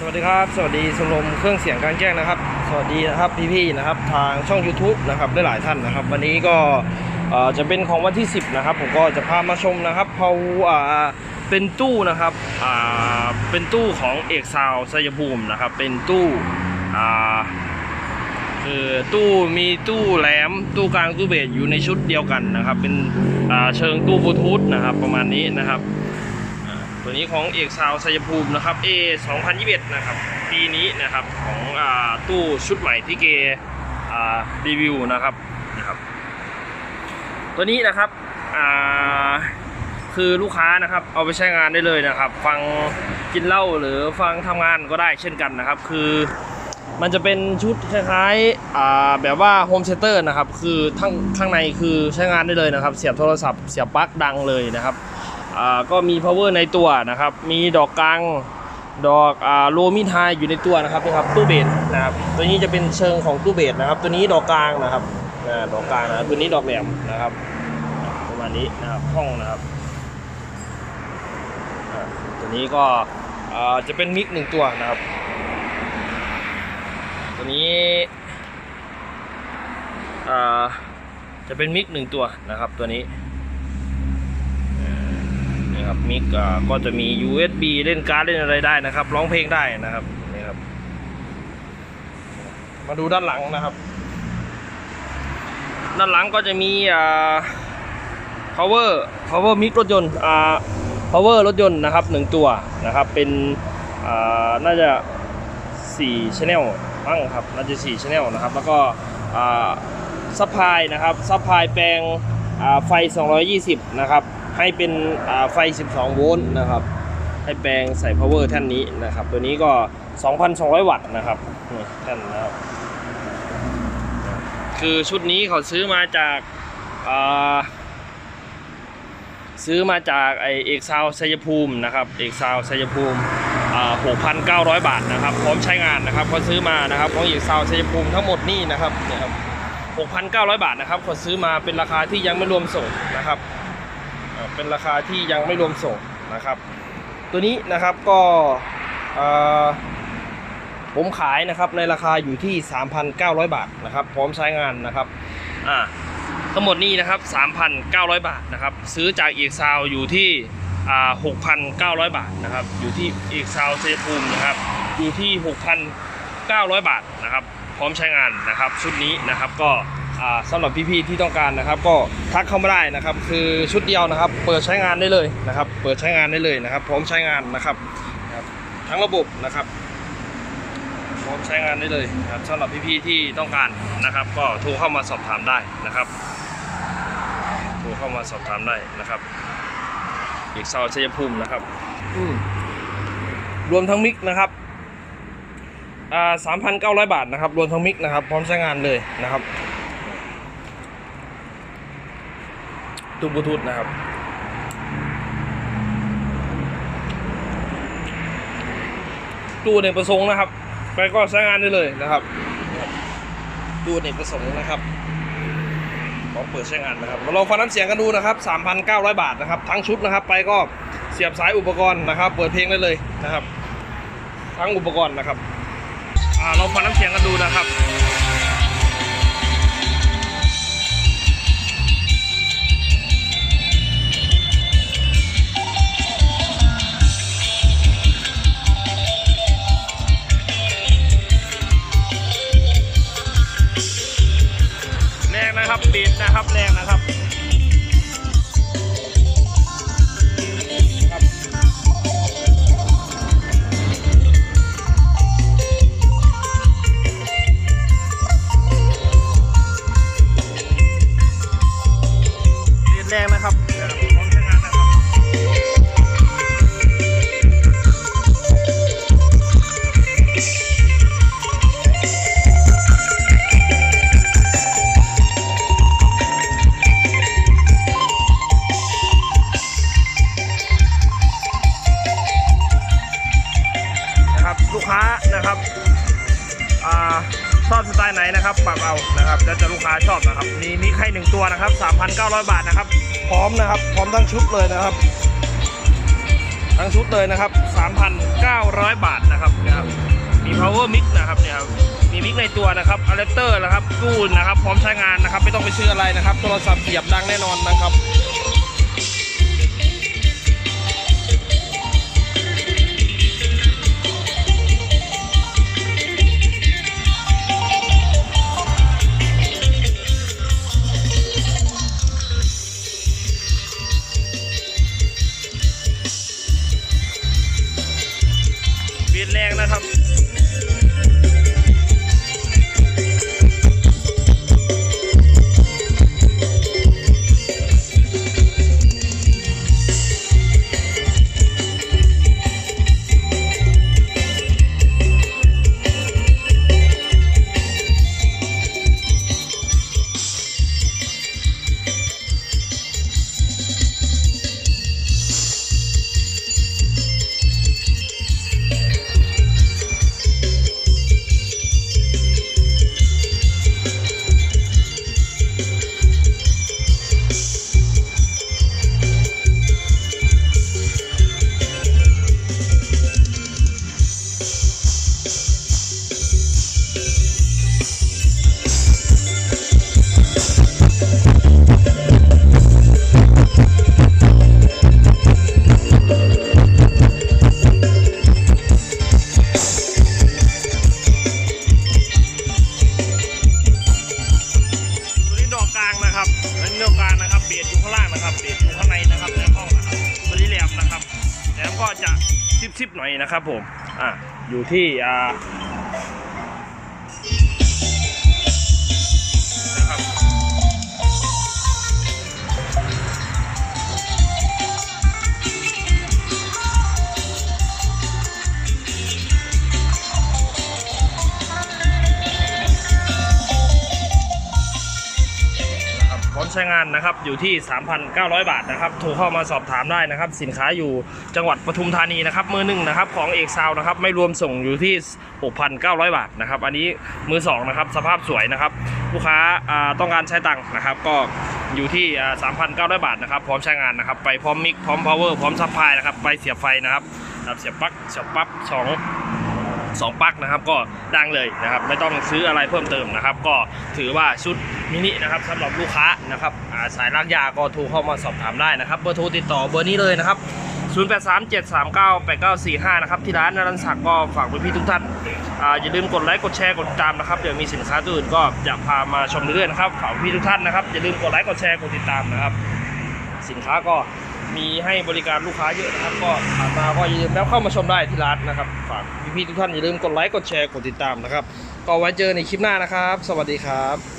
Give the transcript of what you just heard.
สวัสดีครับ สวัสดีชมรมเครื่องเสียงการแจ้งนะครับ สวัสดีนะครับพี่ๆนะครับทางช่อง YouTube นะครับได้หลายท่านนะครับ วันนี้ก็จะเป็นของวันที่ 10 นะครับ ผมก็จะพามาชมนะครับเขาอ่าเป็นตู้นะครับเป็นตู้ของเอกซาวด์ชัยภูมินะครับ เป็นตู้คือตู้มีตู้แหลมตู้กลางตู้เบสอยู่ในชุดเดียวกันนะครับ เป็นเชิงตู้บลูทูธนะครับประมาณนี้นะครับ ตัวนี้ของเอกซาวชัยภูมินะครับ A 2021 นะครับ ปีนี้นะครับของอตู้ชุดใหม่ที่เกอ่ารีวิวนะครับนะครับ ตัวนี้นะครับคือลูกค้านะครับเอาไปใช้งานได้เลยนะครับ ฟังกินเหล้าหรือฟังทำงานก็ได้เช่นกันนะครับ คือมันจะเป็นชุดคล้ายๆแบบว่าโฮมเซเตอร์นะครับ คือทั้งข้างในคือใช้งานได้เลยนะครับ เสียบโทรศัพท์ เสียบปลั๊กดังเลยนะครับ ก็มี power ในตัวนะครับ มีดอกกลาง ดอกอโลมิทายอยู่ในตัวนะครับนี่ครับตู้เบสนะครับ ตัวนี้จะเป็นเชิงของตู้เบสนะครับ ตัวนี้ดอกกลางนะครับดอกกลางนะตัวนี้ดอกแหลมนะครับ ประมาณนี้นะครับห้องนะครับ ตัวนี้ก็จะเป็นมิกหนึ่งตัวนะครับ ตัวนี้จะเป็นมิกหนึ่งตัวนะครับตัวนี้ ครับมิกก็จะมี USB เล่นการ์ดเล่นอะไรได้นะครับ ร้องเพลงได้นะครับนี่ครับ มาดูด้านหลังนะครับ ด้านหลังก็จะมีอ่า power power mic รถยนต์อ่า power รถยนต์นะครับหนึ่งตัวนะครับ เป็นอ่าน่าจะ4 channel มั้งครับน่าจะ4 channel นะครับ แล้วก็อ่าซัพพลายนะครับซัพพลายแปลงอ่าไฟ 220 นะครับ ให้เป็นไฟ 12 โวลต์นะครับ ให้แปลงใส่ power แท่นนี้นะครับ ตัวนี้ก็ 2,200 วัตต์นะครับนี่แท่นนะครับ คือชุดนี้เขาซื้อมาจากาซื้อมาจากไอเอกซาวชัยภูมินะครับ เอกซาวชัยภูมิ 6,900 บาทนะครับ พร้อมใช้งานนะครับเขาซื้อมานะครับของเอกซาวชัยภูมิทั้งหมดนี่นะครับเนี่ยครับ6,900 บาทนะครับเขาซื้อมาเป็นราคาที่ยังไม่รวมส่งนะครับ เป็นราคาที่ยังไม่รวมส่งนะครับ ตัวนี้นะครับก็ผมขายนะครับในราคาอยู่ที่ 3,900 บาทนะครับ พร้อมใช้งานนะครับอ่าทั้งหมดนี้นะครับ 3,900 บาทนะครับ ซื้อจากเอกซาวอยู่ที่อ่า6,900 บาทนะครับ อยู่ที่เอกซาวเซภูมินะครับ อยู่ที่ 6,900 บาทนะครับ พร้อมใช้งานนะครับ ชุดนี้นะครับก็ อ่าสำหรับพี่ๆที่ต้องการนะครับ ก็ทักเข้ามาได้นะครับ คือชุดเดียวนะครับ เปิดใช้งานได้เลยนะครับ เปิดใช้งานได้เลยนะครับ พร้อมใช้งานนะครับนะครับทั้งระบบนะครับ พร้อมใช้งานได้เลยนะครับสำหรับพี่ๆที่ต้องการนะครับ ก็โทรเข้ามาสอบถามได้นะครับโทรเข้ามาสอบถามได้นะครับอีกซาวชัยภูมินะครับอืมรวมทั้งมิกนะครับอ่าสามพันเก้าร้อยบาทนะครับ รวมทั้งมิกนะครับ พร้อมใช้งานเลยนะครับ ตู้บลูทูธนะครับ ตู้เนกประสงค์นะครับ ไปก็ใช้งานได้เลยนะครับ ตู้เนกประสงค์นะครับขอเปิดใช้งานนะครับมาลองฟังน้ำเสียงกันดูนะครับ 3,900 บาทนะครับ ทั้งชุดนะครับ ไปก็เสียบสายอุปกรณ์นะครับ เปิดเพลงได้เลยนะครับ ทั้งอุปกรณ์นะครับ อ่าลองฟังน้ำเสียงกันดูนะครับ รงนะครับบีดนะครับแรงนะครับ ชอบสไตล์ไหนนะครับปรับเอานะครับแล้วจะลูกค้าชอบนะครับมีมีไข่หนึ่งตัวนะครับ 3,900 บาทนะครับ พร้อมนะครับ พร้อมทั้งชุดเลยนะครับ ทั้งชุดเลยนะครับ 3,900 บาทนะครับนะครับ มี power mix นะครับเนี่ยครับมีมิกในตัวนะครับอะแดปเตอร์นะครับตู้นะครับ พร้อมใช้งานนะครับ ไม่ต้องไปซื้ออะไรนะครับ โทรศัพท์เสียบดังแน่นอนนะครับ เบียดอยู่ข้างล่างนะครับ เบียดอยู่ข้างในนะครับในห้องนะครับตัวนี้แลมนะครับ แล้วก็จะซิบๆหน่อยนะครับผม อะ อยู่ที่อ่า ใช้งานนะครับอยู่ที่ 3,900 บาทนะครับโทรเข้ามาสอบถามได้นะครับ สินค้าอยู่จังหวัดปทุมธานีนะครับมือหนึ่งนะครับของเอกซาวนะครับไม่รวมส่งอยู่ที่ 6,900 บาทนะครับอันนี้มือสองนะครับสภาพสวยนะครับลูกค้าต้องการใช้ตังค์นะครับ ก็อยู่ที่อ่า3,900 บาทนะครับพร้อมใช้งานนะครับไปพร้อมมิกพร้อมพาวเวอร์พร้อมซัพพลายนะครับไปเสียบไฟนะครับดับเสียบปลั๊กเสียบปลั๊กสอง สองปลั๊กนะครับก็ดังเลยนะครับไม่ต้องซื้ออะไรเพิ่มเติมนะครับ ก็ถือว่าชุดมินินะครับสำหรับลูกค้านะครับาสายรักยาก็โทรเข้ามาสอบถามได้นะครับเบอร์โทรติดต่อเบอร์นี้เลยนะครับ0837398945 นะครับ ที่ร้านนรันศักดิ์ก็ฝากพี่ทุกท่านอาอย่าลืมกดไลค์กดแชร์กดติดตามนะครับเดี๋ยวมีสินค้าตัวอื่นก็จะพามาชมเรื่อยๆนะครับฝากพี่ทุกท่านนะครับอย่าลืมกดไลค์กดแชร์กดติดตามนะครับ สินค้าก็ มีให้บริการลูกค้าเยอะนะครับ ก็ผ่านมาก็อย่าลืมแล้วเข้ามาชมได้ที่ร้านนะครับ ฝากพี่ๆทุกท่านอย่าลืมกดไลค์กดแชร์กดติดตามนะครับ ก็ไว้เจอในคลิปหน้านะครับ สวัสดีครับ